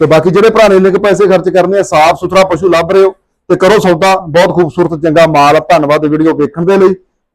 ਸੋ ਬਾਕੀ ਜਿਹੜੇ ਭਰਾ ਨੇ ਇੰਨੇ ਕੁ ਪੈਸੇ ਖਰਚ ਕਰਨੇ ਆ ਸਾਫ਼ ਸੁਥਰਾ ਪਸ਼ੂ ਲੱਭ ਰਹੇ ਹੋ ਤੇ ਕਰੋ ਸੌਦਾ ਬਹੁਤ ਖੂਬਸੂਰਤ ਚੰਗਾ ਮਾਲ ਆ ਧੰਨਵਾਦ ਵੀਡੀਓ ਵੇਖਣ ਦੇ ਲਈ।